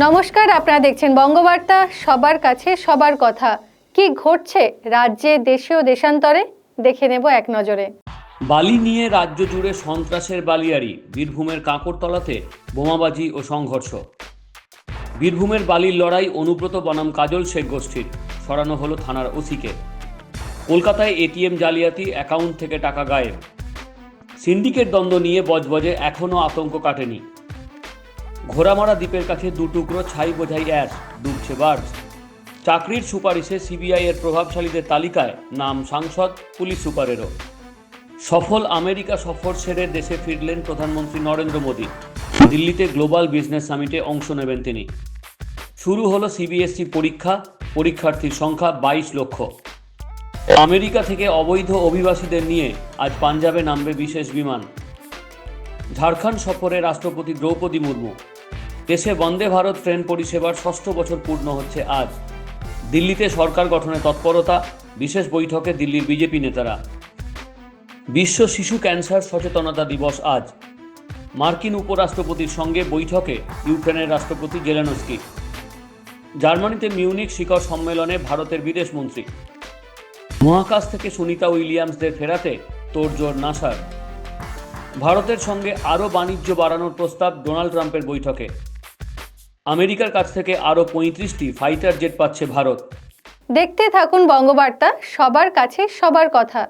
নমস্কার, আপনারা দেখছেন বঙ্গবার্তা। সবার কাছে সবার কথা। কি ঘটছে রাজ্যে দেশে ও দেশান্তরে? দেখে নেব এক নজরে। বালি নিয়ে রাজ্য জুড়ে সন্ত্রাসের বালিয়ারি বীরভূমের কাঁকরতলাতে বোমাবাজি ও সংঘর্ষ। বীরভূমের বালির লড়াই অনুব্রত বনাম কাজল শেখ গোষ্ঠীর, সরানো হলো থানার ওসিকে। কলকাতায় এটিএম জালিয়াতি, অ্যাকাউন্ট থেকে টাকা গায়েব। সিন্ডিকেট দ্বন্দ্ব নিয়ে বজবজে এখনও আতঙ্ক কাটেনি। ঘোড়ামারা দ্বীপের কাছে দু টুকরো ছাই বোঝাই অ্যাশ ডুবছে বার্জ চাকরির সুপারিশে সিবিআই এর প্রভাবশালীদের তালিকায় নাম সাংসদ, পুলিশ সুপারেরও। সফল আমেরিকা সফর সেরে দেশে ফিরলেন প্রধানমন্ত্রী নরেন্দ্র মোদী। দিল্লিতে গ্লোবাল বিজনেস সামিটে অংশ নেবেন তিনি। শুরু হলো সিবিএসসি পরীক্ষা, পরীক্ষার্থীর সংখ্যা বাইশ লক্ষ। আমেরিকা থেকে অবৈধ অভিবাসীদের নিয়ে আজ পাঞ্জাবে নামবে বিশেষ বিমান। ঝাড়খণ্ড সফরে রাষ্ট্রপতি দ্রৌপদী মুর্মু। দেশে বন্দে ভারত ট্রেন পরিষেবার ষষ্ঠ বছর পূর্ণ হচ্ছে আজ। দিল্লিতে সরকার গঠনে তৎপরতা, বিশেষ বৈঠকে দিল্লির বিজেপি নেতারা। বিশ্ব শিশু ক্যান্সার সচেতনতা দিবস আজ। মার্কিন উপরাষ্ট্রপতির সঙ্গে বৈঠকে ইউক্রেনের রাষ্ট্রপতি জেলেনস্কি। জার্মানিতে মিউনিক শিখর সম্মেলনে ভারতের বিদেশমন্ত্রী মহাকাশ থেকে সুনিতা উইলিয়ামসদের ফেরাতে তোড়জোড় নাসার। ভারতের সঙ্গে আরও বাণিজ্য বাড়ানোর প্রস্তাব ডোনাল্ড ট্রাম্পের বৈঠকে। আমেরিকার কাছ থেকে আরও পঁয়ত্রিশটি ফাইটার জেট পাচ্ছে ভারত। দেখতে থাকুন বঙ্গবার্তা, সবার কাছে সবার কথা।